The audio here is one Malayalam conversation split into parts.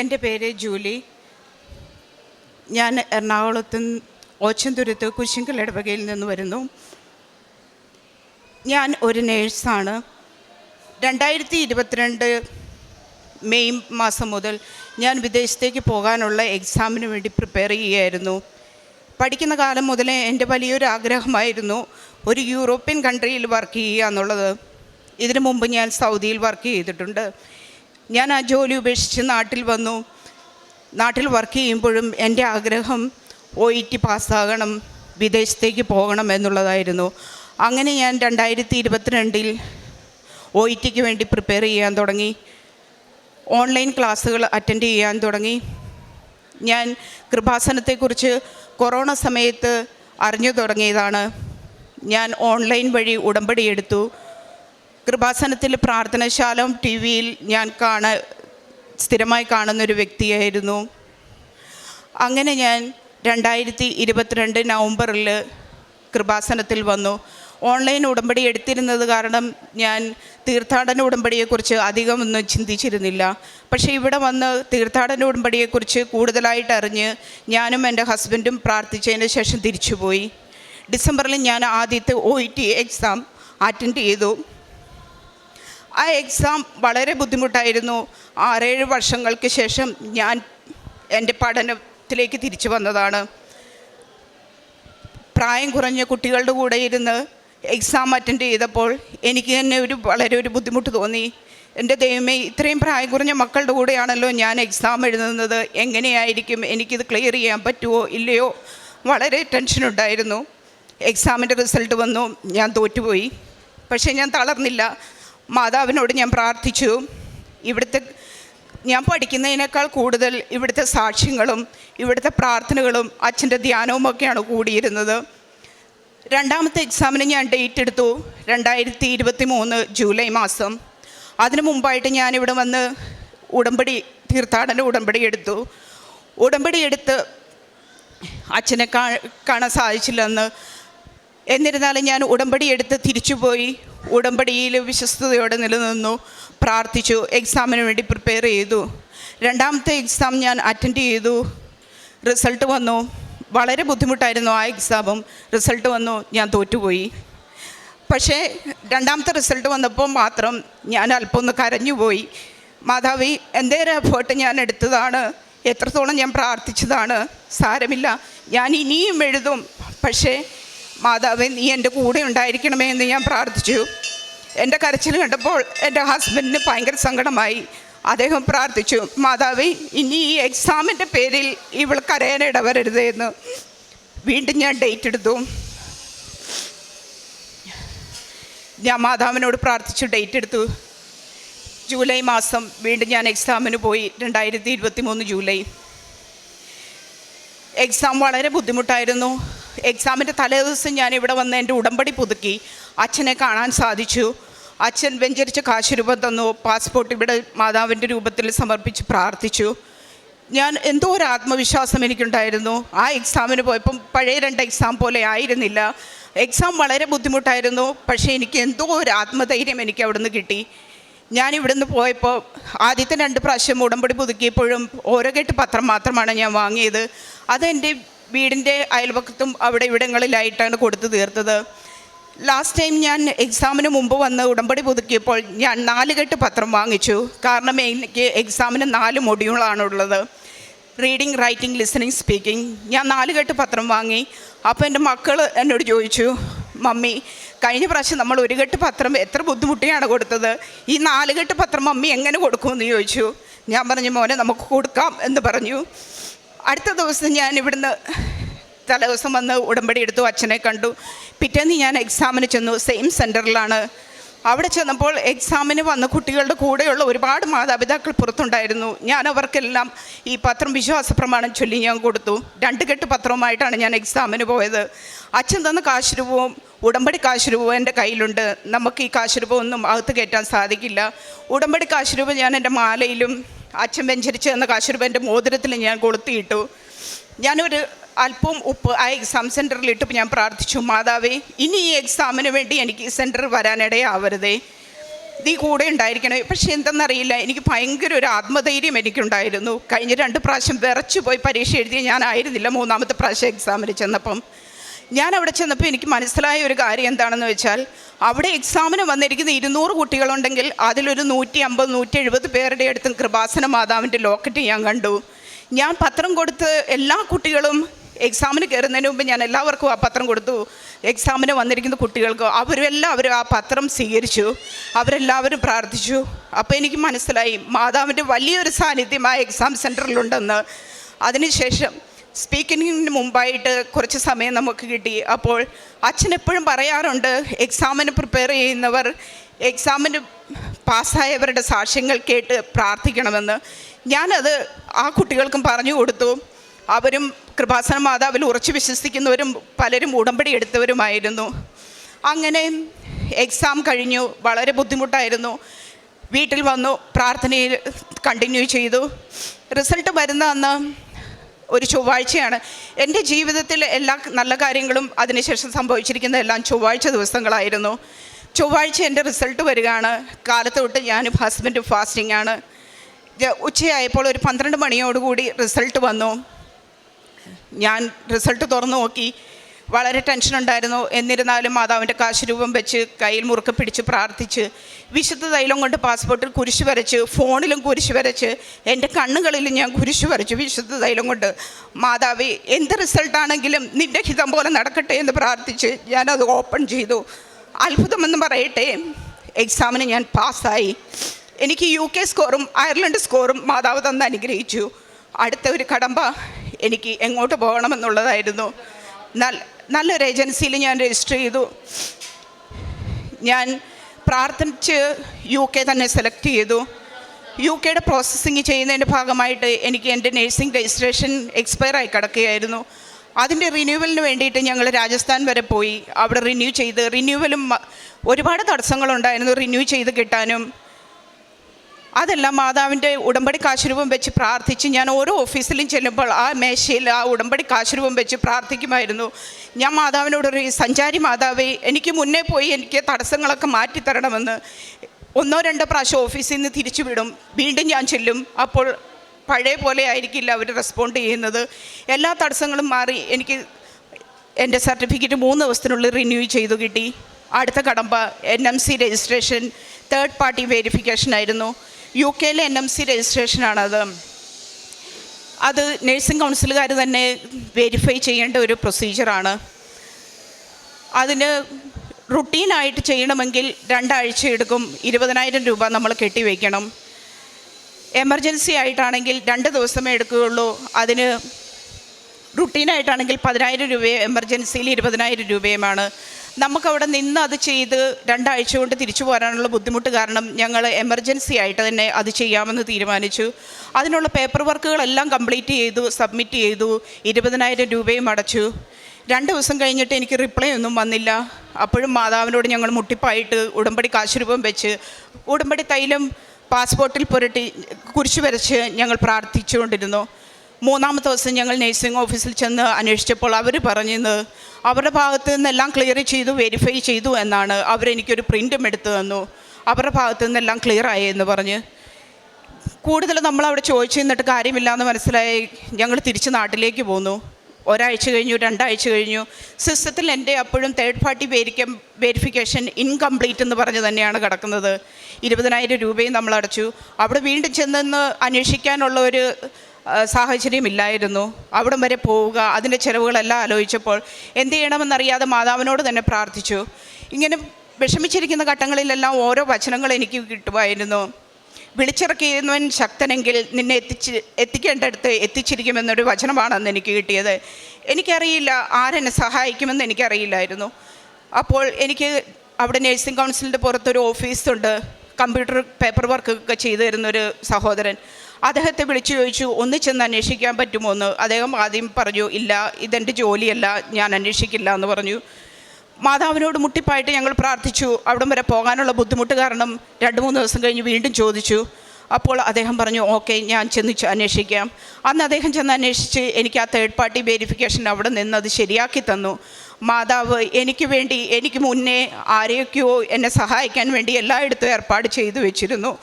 എന്റെ പേര് ജൂലി. ഞാൻ എറണാകുളത്ത് ഓച്ചന്തുരത്ത് കുശിങ്കൽ ഇടവകയിൽ നിന്ന് വരുന്നു. ഞാൻ ഒരു നേഴ്സാണ്. രണ്ടായിരത്തി ഇരുപത്തിരണ്ട് മെയ് മാസം മുതൽ ഞാൻ വിദേശത്തേക്ക് പോകാനുള്ള എക്സാമിന് വേണ്ടി പ്രിപ്പയർ ചെയ്യുകയായിരുന്നു. പഠിക്കുന്ന കാലം മുതലേ എന്റെ വലിയൊരു ആഗ്രഹമായിരുന്നു ഒരു യൂറോപ്യൻ കൺട്രിയിൽ വർക്ക് ചെയ്യുക എന്നുള്ളത്. ഇതിനു മുമ്പ് ഞാൻ സൗദിയിൽ വർക്ക് ചെയ്തിട്ടുണ്ട്. ഞാൻ ആ ജോലി ഉപേക്ഷിച്ച് നാട്ടിൽ വന്നു. നാട്ടിൽ വർക്ക് ചെയ്യുമ്പോഴും എന്റെ ആഗ്രഹം ഒ ഇ ടി പാസ്സാകണം വിദേശത്തേക്ക് പോകണം എന്നുള്ളതായിരുന്നു. അങ്ങനെ ഞാൻ രണ്ടായിരത്തി ഇരുപത്തിരണ്ടിൽ ഒ ഇ ടിക്ക് വേണ്ടി പ്രിപ്പയർ ചെയ്യാൻ തുടങ്ങി. ഓൺലൈൻ ക്ലാസ്സുകൾ അറ്റൻഡ് ചെയ്യാൻ തുടങ്ങി. ഞാൻ കൃപാസനത്തെക്കുറിച്ച് കൊറോണ സമയത്ത് അറിഞ്ഞു തുടങ്ങിയതാണ്. ഞാൻ ഓൺലൈൻ വഴി ഉടമ്പടി എടുത്തു. കൃപാസനത്തിൽ പ്രാർത്ഥനശാലം ടി വിയിൽ ഞാൻ കാണ സ്ഥിരമായി കാണുന്നൊരു വ്യക്തിയായിരുന്നു. അങ്ങനെ ഞാൻ രണ്ടായിരത്തി ഇരുപത്തിരണ്ട് നവംബറിൽ കൃപാസനത്തിൽ വന്നു. ഓൺലൈൻ ഉടമ്പടി എടുത്തിരുന്നത് കാരണം ഞാൻ തീർത്ഥാടന ഉടമ്പടിയെക്കുറിച്ച് അധികം ഒന്നും ചിന്തിച്ചിരുന്നില്ല. പക്ഷേ ഇവിടെ വന്ന് തീർത്ഥാടന ഉടമ്പടിയെക്കുറിച്ച് കൂടുതലായിട്ട് അറിഞ്ഞ് ഞാനും എന്റെ ഹസ്ബൻഡും പ്രാർത്ഥിച്ചതിന് ശേഷം തിരിച്ചുപോയി. ഡിസംബറിൽ ഞാൻ ആദ്യത്തെ ഒ എക്സാം അറ്റൻഡ് ചെയ്തു. ആ എക്സാം വളരെ ബുദ്ധിമുട്ടായിരുന്നു. ആറേഴ് വർഷങ്ങൾക്ക് ശേഷം ഞാൻ എന്റെ പഠനത്തിലേക്ക് തിരിച്ചു വന്നതാണ്. പ്രായം കുറഞ്ഞ കുട്ടികളുടെ കൂടെ ഇരുന്ന് എക്സാം അറ്റൻഡ് ചെയ്തപ്പോൾ എനിക്ക് തന്നെ ഒരു വളരെ ഒരു ബുദ്ധിമുട്ട് തോന്നി. എന്റെ ദൈവമേ ഇത്രയും പ്രായം കുറഞ്ഞ മക്കളുടെ കൂടെയാണല്ലോ ഞാൻ എക്സാം എഴുതുന്നത്. എങ്ങനെയായിരിക്കും? എനിക്കിത് ക്ലിയർ ചെയ്യാൻ പറ്റുമോ ഇല്ലയോ? വളരെ ടെൻഷൻ ഉണ്ടായിരുന്നു. എക്സാമിന്റെ റിസൾട്ട് വന്നു. ഞാൻ തോറ്റുപോയി. പക്ഷേ ഞാൻ തളർന്നില്ല. മാതാവിനോട് ഞാൻ പ്രാർത്ഥിച്ചു. ഇവിടുത്തെ ഞാൻ പഠിക്കുന്നതിനേക്കാൾ കൂടുതൽ ഇവിടുത്തെ സാക്ഷ്യങ്ങളും ഇവിടുത്തെ പ്രാർത്ഥനകളും അച്ഛന്റെ ധ്യാനവും ഒക്കെയാണ് കൂടിയിരുന്നത്. രണ്ടാമത്തെ എക്സാമിന് ഞാൻ ഡേറ്റ് എടുത്തു രണ്ടായിരത്തി ഇരുപത്തി മൂന്ന് ജൂലൈ മാസം. അതിനു മുമ്പായിട്ട് ഞാനിവിടെ വന്ന് ഉടമ്പടി തീർത്ഥാടന ഉടമ്പടി എടുത്തു. ഉടമ്പടി എടുത്ത് അച്ഛനെ കാണാൻ സാധിച്ചില്ലെന്ന് എന്നിരുന്നാലും ഞാൻ ഉടമ്പടി എടുത്ത് തിരിച്ചുപോയി ഉടമ്പടിയിൽ വിശ്വസ്തയോടെ നിലനിന്നു പ്രാർത്ഥിച്ചു എക്സാമിന് വേണ്ടി പ്രിപ്പയർ ചെയ്തു. രണ്ടാമത്തെ എക്സാം ഞാൻ അറ്റൻഡ് ചെയ്തു. റിസൾട്ട് വന്നു. വളരെ ബുദ്ധിമുട്ടായിരുന്നു ആ എക്സാമും റിസൾട്ട് വന്നു. ഞാൻ തോറ്റുപോയി. പക്ഷേ രണ്ടാമത്തെ റിസൾട്ട് വന്നപ്പോൾ മാത്രം ഞാൻ അല്പം ഒന്ന് കരഞ്ഞുപോയി. മാതാവി എന്തേരം എഫേർട്ട് ഞാൻ എടുത്തതാണ്. എത്രത്തോളം ഞാൻ പ്രാർത്ഥിച്ചതാണ്? സാരമില്ല. ഞാൻ ഇനിയും എഴുതും. പക്ഷേ മാതാവേ നീ എന്റെ കൂടെ ഉണ്ടായിരിക്കണമേ എന്ന് ഞാൻ പ്രാർത്ഥിച്ചു. എന്റെ കരച്ചിൽ കണ്ടപ്പോൾ എന്റെ ഹസ്ബൻഡിന് ഭയങ്കര സങ്കടമായി. അദ്ദേഹം പ്രാർത്ഥിച്ചു മാതാവ് ഇനി ഈ എക്സാമിന്റെ പേരിൽ ഇവൾ കരയാൻ എന്ന്. വീണ്ടും ഞാൻ ഡേറ്റ് എടുത്തു. ഞാൻ മാതാവിനോട് പ്രാർത്ഥിച്ചു ഡേറ്റ് എടുത്തു. ജൂലൈ മാസം വീണ്ടും ഞാൻ എക്സാമിന് പോയി രണ്ടായിരത്തി ഇരുപത്തി മൂന്ന് ജൂലൈ. എക്സാം വളരെ ബുദ്ധിമുട്ടായിരുന്നു. എക്സാമിന്റെ തലേദിവസം ഞാൻ ഇവിടെ വന്ന് എന്റെ ഉടമ്പടി പുതുക്കി. അച്ഛനെ കാണാൻ സാധിച്ചു. അച്ഛൻ വെഞ്ചരിച്ച കാശ് രൂപം തന്നു. പാസ്പോർട്ട് ഇവിടെ മാതാവിന്റെ രൂപത്തിൽ സമർപ്പിച്ച് പ്രാർത്ഥിച്ചു. ഞാൻ എന്തോ ഒരു ആത്മവിശ്വാസം എനിക്കുണ്ടായിരുന്നു. ആ എക്സാമിന് പോയപ്പം പഴയ രണ്ട് എക്സാം പോലെ ആയിരുന്നില്ല. എക്സാം വളരെ ബുദ്ധിമുട്ടായിരുന്നു. പക്ഷേ എനിക്ക് എന്തോ ഒരു ആത്മധൈര്യം എനിക്ക് അവിടുന്ന് കിട്ടി. ഞാൻ ഇവിടുന്ന് പോയപ്പോൾ ആദ്യത്തെ രണ്ട് പ്രാവശ്യം ഉടമ്പടി പുതുക്കിയപ്പോഴും ഓരോ കെട്ട് പത്രം മാത്രമാണ് ഞാൻ വാങ്ങിയത്. അതെന്റെ വീടിന്റെ അയൽപക്കത്തും അവിടെ ഇവിടങ്ങളിലായിട്ടാണ് കൊടുത്തു തീർത്തത്. ലാസ്റ്റ് ടൈം ഞാൻ എക്സാമിന് മുമ്പ് വന്ന് ഉടമ്പടി പുതുക്കിയപ്പോൾ ഞാൻ നാലുകെട്ട് പത്രം വാങ്ങിച്ചു. കാരണം എനിക്ക് എക്സാമിന് നാല് മൊഡ്യൂളാണുള്ളത് റീഡിങ് റൈറ്റിംഗ് ലിസണിങ് സ്പീക്കിംഗ് ഞാൻ നാലുകെട്ട് പത്രം വാങ്ങി. അപ്പോൾ എന്റെ മക്കൾ എന്നോട് ചോദിച്ചു മമ്മി കഴിഞ്ഞ പ്രാവശ്യം നമ്മൾ ഒരു കെട്ട് പത്രം എത്ര ബുദ്ധിമുട്ടിയാണ് കൊടുത്തത്? ഈ നാലുകെട്ട് പത്രം മമ്മി എങ്ങനെ കൊടുക്കുമെന്ന് ചോദിച്ചു. ഞാൻ പറഞ്ഞു മോനെ നമുക്ക് കൊടുക്കാം എന്ന് പറഞ്ഞു. അടുത്ത ദിവസം ഞാൻ ഇവിടുന്ന് തലേദിവസം വന്ന് ഉടമ്പടി എടുത്തു അച്ഛനെ കണ്ടു. പിറ്റേന്ന് ഞാൻ എക്സാമിന് ചെന്നു സെയിം സെന്ററിലാണ് അവിടെ ചെന്നപ്പോൾ എക്സാമിന് വന്ന കുട്ടികളുടെ കൂടെയുള്ള ഒരുപാട് മാതാപിതാക്കൾ പുറത്തുണ്ടായിരുന്നു. ഞാൻ അവർക്കെല്ലാം ഈ പത്രം വിശ്വാസ പ്രമാണം ചൊല്ലി ഞാൻ കൊടുത്തു. രണ്ട് കെട്ട് പത്രവുമായിട്ടാണ് ഞാൻ എക്സാമിന് പോയത്. അച്ഛൻ തന്ന കാശുരൂപവും ഉടമ്പടി കാശുരൂപവും എന്റെ കയ്യിലുണ്ട്. നമുക്ക് ഈ കാശുരൂപമൊന്നും അകത്ത് കയറ്റാൻ സാധിക്കില്ല. ഉടമ്പടി കാശുരൂപം ഞാൻ എന്റെ മാലയിലും അച്ഛൻ വെഞ്ചരിച്ച് തന്ന കാശുരൂപന്റെ മോതിരത്തിൽ ഞാൻ കൊളുത്തിയിട്ടു. ഞാനൊരു അല്പം ഉപ്പ് ആ എക്സാം സെന്ററിൽ ഇട്ട് ഞാൻ പ്രാർത്ഥിച്ചു മാതാവേ ഇനി ഈ എക്സാമിന് വേണ്ടി എനിക്ക് ഈ സെന്ററിൽ വരാനിടയാവരുതേ. നീ കൂടെ ഉണ്ടായിരിക്കണേ. പക്ഷെ എന്തെന്നറിയില്ല എനിക്ക് ഭയങ്കര ഒരു ആത്മധൈര്യം എനിക്കുണ്ടായിരുന്നു. കഴിഞ്ഞ രണ്ട് പ്രാവശ്യം വിറച്ചു പോയി പരീക്ഷ എഴുതിയ ഞാനായിരുന്നില്ല മൂന്നാമത്തെ പ്രാവശ്യം എക്സാമിന് ചെന്നപ്പം. ഞാൻ അവിടെ ചെന്നപ്പോൾ എനിക്ക് മനസ്സിലായ ഒരു കാര്യം എന്താണെന്ന് വെച്ചാൽ അവിടെ എക്സാമിന് വന്നിരിക്കുന്ന ഇരുന്നൂറ് കുട്ടികളുണ്ടെങ്കിൽ അതിലൊരു നൂറ്റി അമ്പത് നൂറ്റി എഴുപത് പേരുടെ അടുത്തും കൃപാസന മാതാവിന്റെ ലോക്കറ്റ് ഞാൻ കണ്ടു. ഞാൻ പത്രം കൊടുത്ത് എല്ലാ കുട്ടികളും എക്സാമിന് കയറുന്നതിന് മുമ്പ് ഞാൻ എല്ലാവർക്കും ആ പത്രം കൊടുത്തു. എക്സാമിന് വന്നിരിക്കുന്ന കുട്ടികൾക്ക് അവരും എല്ലാവരും ആ പത്രം സ്വീകരിച്ചു. അവരെല്ലാവരും പ്രാർത്ഥിച്ചു. അപ്പോൾ എനിക്ക് മനസ്സിലായി മാതാവിന്റെ വലിയൊരു സാന്നിധ്യം ആ എക്സാം സെന്ററിലുണ്ടെന്ന് അതിനുശേഷം സ്പീക്കിങ്ങിന് മുമ്പായിട്ട് കുറച്ച് സമയം നമുക്ക് കിട്ടി. അപ്പോൾ അച്ഛൻ എപ്പോഴും പറയാറുണ്ട് എക്സാമിന് പ്രിപ്പയർ ചെയ്യുന്നവർ എക്സാമിന് പാസ്സായവരുടെ സാക്ഷ്യങ്ങൾ കേട്ട് പ്രാർത്ഥിക്കണമെന്ന്. ഞാനത് ആ കുട്ടികൾക്കും പറഞ്ഞു കൊടുത്തു. അവരും കൃപാസന മാതാവിൽ ഉറച്ചു വിശ്വസിക്കുന്നവരും പലരും ഉടമ്പടി എടുത്തവരുമായിരുന്നു. അങ്ങനെ എക്സാം കഴിഞ്ഞു വളരെ ബുദ്ധിമുട്ടായിരുന്നു. വീട്ടിൽ വന്നു പ്രാർത്ഥനയിൽ കണ്ടിന്യൂ ചെയ്തു. റിസൾട്ട് വരുന്ന അന്ന് ഒരു ചൊവ്വാഴ്ചയാണ്. എന്റെ ജീവിതത്തിൽ എല്ലാ നല്ല കാര്യങ്ങളും അതിനുശേഷം സംഭവിച്ചിരിക്കുന്ന എല്ലാം ചൊവ്വാഴ്ച ദിവസങ്ങളായിരുന്നു. ചൊവ്വാഴ്ച എന്റെ റിസൾട്ട് വരികയാണ്. കാലത്ത് തൊട്ട് ഞാനും ഹസ്ബൻഡും ഫാസ്റ്റിംഗ് ആണ്. ഉച്ചയായപ്പോൾ ഒരു പന്ത്രണ്ട് മണിയോടുകൂടി റിസൾട്ട് വന്നു. ഞാൻ റിസൾട്ട് തുറന്നു നോക്കി. വളരെ ടെൻഷൻ ഉണ്ടായിരുന്നു. എന്നിരുന്നാലും മാതാവിന്റെ കാശുരൂപം വെച്ച് കയ്യിൽ മുറുക്കെ പിടിച്ച് പ്രാർത്ഥിച്ച് വിശുദ്ധ തൈലം കൊണ്ട് പാസ്പോർട്ടിൽ കുരിശ് വരച്ച് ഫോണിലും കുരിശ് വരച്ച് എന്റെ കണ്ണുകളിലും ഞാൻ കുരിശ് വരച്ചു വിശുദ്ധ തൈലം കൊണ്ട്. മാതാവി എന്ത് റിസൾട്ടാണെങ്കിലും നിന്റെ ഹിതം പോലെ നടക്കട്ടെ എന്ന് പ്രാർത്ഥിച്ച് ഞാനത് ഓപ്പൺ ചെയ്തു. അത്ഭുതമെന്ന് പറയട്ടെ എക്സാമിന് ഞാൻ പാസ്സായി എനിക്ക് യു കെ സ്കോറും അയർലൻഡ് സ്കോറും മാതാവ് തന്ന് അനുഗ്രഹിച്ചു. അടുത്ത ഒരു കടമ്പ എനിക്ക് എങ്ങോട്ട് പോകണമെന്നുള്ളതായിരുന്നു. നല്ല നല്ലൊരു ഏജൻസിയിൽ ഞാൻ രജിസ്റ്റർ ചെയ്തു. ഞാൻ പ്രാർത്ഥിച്ച് യു കെ തന്നെ സെലക്ട് ചെയ്തു. യു കെയുടെ പ്രോസസ്സിങ് ചെയ്യുന്നതിന്റെ ഭാഗമായിട്ട് എനിക്ക് എന്റെ നേഴ്സിംഗ് രജിസ്ട്രേഷൻ എക്സ്പയർ ആയി കിടക്കുകയായിരുന്നു. അതിന്റെ റിന്യൂവലിന് വേണ്ടിയിട്ട് ഞങ്ങൾ രാജസ്ഥാൻ വരെ പോയി. അവിടെ റിന്യൂ ചെയ്ത് റിന്യൂവലും ഒരുപാട് തടസ്സങ്ങളുണ്ടായിരുന്നു. റിന്യൂ ചെയ്ത് കിട്ടാനും അതെല്ലാം മാതാവിന്റെ ഉടമ്പടി കാശുരൂപം വെച്ച് പ്രാർത്ഥിച്ച് ഞാൻ ഓരോ ഓഫീസിലും ചെല്ലുമ്പോൾ ആ മേശയിൽ ആ ഉടമ്പടി കാശുരൂപം വെച്ച് പ്രാർത്ഥിക്കുമായിരുന്നു. ഞാൻ മാതാവിനോട് ഒരു സഞ്ചാരി മാതാവേ എനിക്ക് മുന്നേ പോയി എനിക്ക് തടസ്സങ്ങളൊക്കെ മാറ്റിത്തരണമെന്ന്. ഒന്നോ രണ്ടോ പ്രാവശ്യം ഓഫീസിൽ നിന്ന് തിരിച്ചു വിടും. വീണ്ടും ഞാൻ ചെല്ലും. അപ്പോൾ പഴയ പോലെ ആയിരിക്കില്ല അവർ റെസ്പോണ്ട് ചെയ്യുന്നത്. എല്ലാ തടസ്സങ്ങളും മാറി എനിക്ക് എന്റെ സർട്ടിഫിക്കറ്റ് മൂന്ന് ദിവസത്തിനുള്ളിൽ റിന്യൂ ചെയ്തു കിട്ടി. അടുത്ത കടമ്പ N M C registration third party verification ആയിരുന്നു. യു കെയിലെ എൻ എം സി രജിസ്ട്രേഷനാണത്. അത് നഴ്സിംഗ് കൗൺസിലുകാർ തന്നെ വെരിഫൈ ചെയ്യേണ്ട ഒരു പ്രൊസീജിയറാണ് അതിന് റുട്ടീനായിട്ട് ചെയ്യണമെങ്കിൽ രണ്ടാഴ്ച എടുക്കും. ഇരുപതിനായിരം രൂപ നമ്മൾ കെട്ടിവെക്കണം എമർജൻസി ആയിട്ടാണെങ്കിൽ രണ്ട് ദിവസമേ എടുക്കുകയുള്ളൂ. അതിന് റുട്ടീനായിട്ടാണെങ്കിൽ പതിനായിരം രൂപയും എമർജൻസിയിൽ ഇരുപതിനായിരം രൂപയുമാണ്. നമുക്കവിടെ നിന്ന് അത് ചെയ്ത് രണ്ടാഴ്ച കൊണ്ട് തിരിച്ചു പോരാനുള്ള ബുദ്ധിമുട്ട് കാരണം ഞങ്ങൾ എമർജൻസി ആയിട്ട് തന്നെ അത് ചെയ്യാമെന്ന് തീരുമാനിച്ചു. അതിനുള്ള പേപ്പർ വർക്കുകളെല്ലാം കംപ്ലീറ്റ് ചെയ്തു സബ്മിറ്റ് ചെയ്തു ഇരുപതിനായിരം രൂപയും അടച്ചു. രണ്ട് ദിവസം കഴിഞ്ഞിട്ട് എനിക്ക് റിപ്ലൈ ഒന്നും വന്നില്ല. അപ്പോഴും മാതാവിനോട് ഞങ്ങൾ മുട്ടിപ്പായിട്ട് ഉടമ്പടി കാശുരൂപം വെച്ച് ഉടമ്പടി തൈലം പാസ്പോർട്ടിൽ പുരട്ടി കുരിശു വരച്ച് ഞങ്ങൾ പ്രാർത്ഥിച്ചുകൊണ്ടിരുന്നു. മൂന്നാമത്തെ ദിവസം ഞങ്ങൾ നേഴ്സിംഗ് ഓഫീസിൽ ചെന്ന് അന്വേഷിച്ചപ്പോൾ അവർ പറഞ്ഞത് അവരുടെ ഭാഗത്ത് നിന്നെല്ലാം ക്ലിയർ ചെയ്തു വെരിഫൈ ചെയ്തു എന്നാണ്. അവരെനിക്കൊരു പ്രിന്റും എടുത്തു തന്നു. അവരുടെ ഭാഗത്ത് നിന്നെല്ലാം ക്ലിയർ ആയി എന്ന് പറഞ്ഞ്. കൂടുതൽ നമ്മൾ അവിടെ ചോദിച്ചു നിന്നിട്ട് കാര്യമില്ലാന്ന് മനസ്സിലായി. ഞങ്ങൾ തിരിച്ച് നാട്ടിലേക്ക് പോന്നു. ഒരാഴ്ച കഴിഞ്ഞു രണ്ടാഴ്ച കഴിഞ്ഞു. സിസ്റ്റത്തിൽ എന്റെ അപ്പോഴും തേർഡ് പാർട്ടി വേരിക്ക വേരിഫിക്കേഷൻ ഇൻകംപ്ലീറ്റ് എന്ന് പറഞ്ഞ് തന്നെയാണ് കിടക്കുന്നത്. ഇരുപതിനായിരം രൂപയും നമ്മൾ അടച്ചു. അവിടെ വീണ്ടും ചെന്നെന്ന് അന്വേഷിക്കാനുള്ള ഒരു സാഹചര്യമില്ലായിരുന്നു അവിടം വരെ പോവുക അതിന്റെ ചിലവുകളെല്ലാം ആലോചിച്ചപ്പോൾ എന്ത് ചെയ്യണമെന്നറിയാതെ മാതാവിനോട് തന്നെ പ്രാർത്ഥിച്ചു. ഇങ്ങനെ വിഷമിച്ചിരിക്കുന്ന ഘട്ടങ്ങളിലെല്ലാം ഓരോ വചനങ്ങൾ എനിക്ക് കിട്ടുമായിരുന്നു. വിളിച്ചിറക്കിയിരുന്നവൻ ശക്തനെങ്കിൽ നിന്നെ എത്തിച്ച് എത്തിക്കേണ്ടടുത്ത് എത്തിച്ചിരിക്കുമെന്നൊരു വചനമാണ് അന്ന് എനിക്ക് കിട്ടിയത്. എനിക്കറിയില്ല ആരെന്നെ സഹായിക്കുമെന്ന് എനിക്കറിയില്ലായിരുന്നു. അപ്പോൾ എനിക്ക് അവിടെ നേഴ്സിംഗ് കൗൺസിലിന്റെ പുറത്തൊരു ഓഫീസുണ്ട്. കമ്പ്യൂട്ടർ പേപ്പർ വർക്ക് ഒക്കെ ചെയ്തു തരുന്നൊരു സഹോദരൻ. അദ്ദേഹത്തെ വിളിച്ചു ചോദിച്ചു ഒന്ന് ചെന്ന് അന്വേഷിക്കാൻ പറ്റുമോ എന്ന് അദ്ദേഹം ആദ്യം പറഞ്ഞു ഇല്ല ഇതെന്റെ ജോലിയല്ല ഞാൻ അന്വേഷിക്കില്ല എന്ന് പറഞ്ഞു. മാതാവിനോട് മുട്ടിപ്പായിട്ട് ഞങ്ങൾ പ്രാർത്ഥിച്ചു. അവിടം വരെ പോകാനുള്ള ബുദ്ധിമുട്ട് കാരണം രണ്ട് മൂന്ന് ദിവസം കഴിഞ്ഞ് വീണ്ടും ചോദിച്ചു. അപ്പോൾ അദ്ദേഹം പറഞ്ഞു ഓക്കെ ഞാൻ ചെന്ന് അന്വേഷിക്കാം. അന്ന് അദ്ദേഹം ചെന്ന് അന്വേഷിച്ച് എനിക്ക് ആ തേർഡ് പാർട്ടി വെരിഫിക്കേഷൻ അവിടെ നിന്ന് അത് ശരിയാക്കി തന്നു. മാതാവ് എനിക്ക് വേണ്ടി എനിക്ക് മുന്നേ ആരെയൊക്കെയോ എന്നെ സഹായിക്കാൻ വേണ്ടി എല്ലായിടത്തും ഏർപ്പാട് ചെയ്തു വെച്ചിരുന്നു.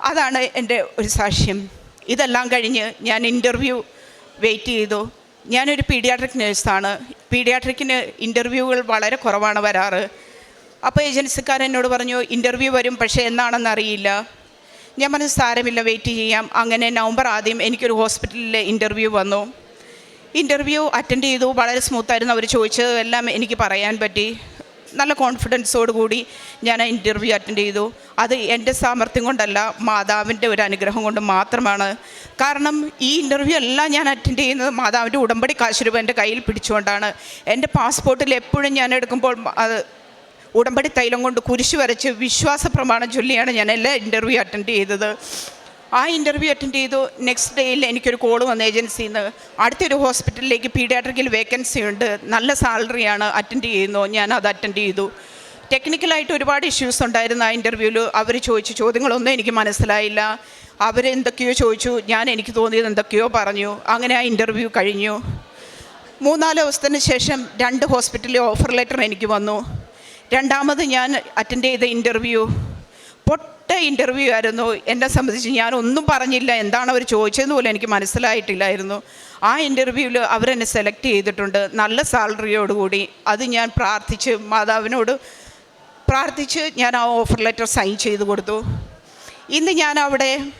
അതാണ് എന്റെ ഒരു സാക്ഷ്യം. ഇതെല്ലാം കഴിഞ്ഞ് ഞാൻ ഇന്റർവ്യൂ വെയിറ്റ് ചെയ്തു. ഞാനൊരു പീഡിയാട്രിക് നേഴ്സാണ് പീഡിയാട്രിക്കിന് ഇന്റർവ്യൂകൾ വളരെ കുറവാണ് വരാറ്. അപ്പോൾ ഏജൻസിക്കാർ എന്നോട് പറഞ്ഞു ഇന്റർവ്യൂ വരും പക്ഷേ എന്നാണെന്ന് അറിയില്ല. ഞാൻ പറഞ്ഞു സാരമില്ല വെയിറ്റ് ചെയ്യാം. അങ്ങനെ നവംബർ ആദ്യം എനിക്കൊരു ഹോസ്പിറ്റലിലെ ഇന്റർവ്യൂ വന്നു. ഇന്റർവ്യൂ അറ്റൻഡ് ചെയ്തു. വളരെ സ്മൂത്തായിരുന്നു അവർ ചോദിച്ചത്. എല്ലാം എനിക്ക് പറയാൻ പറ്റി. നല്ല കോൺഫിഡൻസോട് കൂടി ഞാൻ ഇന്റർവ്യൂ അറ്റൻഡ് ചെയ്തു. അത് എന്റെ സാമർഥ്യം കൊണ്ടല്ല മാതാവിന്റെ ഒരു അനുഗ്രഹം കൊണ്ട് മാത്രമാണ്. കാരണം ഈ ഇന്റർവ്യൂ എല്ലാം ഞാൻ അറ്റൻഡ് ചെയ്യുന്നത് മാതാവിന്റെ ഉടമ്പടി കാശ് രൂപ എന്റെ കയ്യിൽ പിടിച്ചുകൊണ്ടാണ്. എന്റെ പാസ്പോർട്ടിൽ എപ്പോഴും ഞാൻ എടുക്കുമ്പോൾ അത് ഉടമ്പടി തൈലം കൊണ്ട് കുരിശ് വരച്ച് വിശ്വാസ പ്രമാണം ചൊല്ലിയാണ് ഞാൻ എല്ലാ ഇന്റർവ്യൂ അറ്റൻഡ് ചെയ്തത്. ആ ഇന്റർവ്യൂ അറ്റൻഡ് ചെയ്തു. നെക്സ്റ്റ് ഡേയിൽ എനിക്കൊരു കോൾ വന്ന ഏജൻസിയിൽ നിന്ന് അടുത്തൊരു ഹോസ്പിറ്റലിലേക്ക് പീഡിയാട്രിക്കിൽ വേക്കൻസി ഉണ്ട്. നല്ല സാലറിയാണ് അറ്റൻഡ് ചെയ്യുന്നു. ഞാൻ അത് അറ്റൻഡ് ചെയ്തു ടെക്നിക്കലായിട്ട് ഒരുപാട് ഇഷ്യൂസ് ഉണ്ടായിരുന്നു ആ ഇന്റർവ്യൂവിൽ അവർ ചോദിച്ച ചോദ്യങ്ങളൊന്നും എനിക്ക് മനസ്സിലായില്ല. അവരെന്തൊക്കെയോ ചോദിച്ചു. ഞാൻ എനിക്ക് തോന്നിയത് എന്തൊക്കെയോ പറഞ്ഞു. അങ്ങനെ ആ ഇന്റർവ്യൂ കഴിഞ്ഞു. മൂന്നാൽ ദിവസത്തിന് ശേഷം രണ്ട് ഹോസ്പിറ്റലിൽ ഓഫർ ലെറ്റർ എനിക്ക് വന്നു. രണ്ടാമത് ഞാൻ അറ്റൻഡ് ചെയ്ത ഇന്റർവ്യൂ ഇന്റർവ്യൂ ആയിരുന്നു. എന്നെ സംബന്ധിച്ച് ഞാൻ ഒന്നും പറഞ്ഞില്ല. എന്താണ് അവർ ചോദിച്ചതെന്ന് പോലും എനിക്ക് മനസ്സിലായിട്ടില്ലായിരുന്നു. ആ ഇന്റർവ്യൂവിൽ അവരെന്നെ സെലക്ട് ചെയ്തിട്ടുണ്ട്. നല്ല സാലറിയോടുകൂടി അത് ഞാൻ പ്രാർത്ഥിച്ച് മാതാവിനോട് പ്രാർത്ഥിച്ച് ഞാൻ ആ ഓഫർ ലെറ്റർ സൈൻ ചെയ്ത് കൊടുത്തു. ഇന്ന് ഞാൻ അവിടെ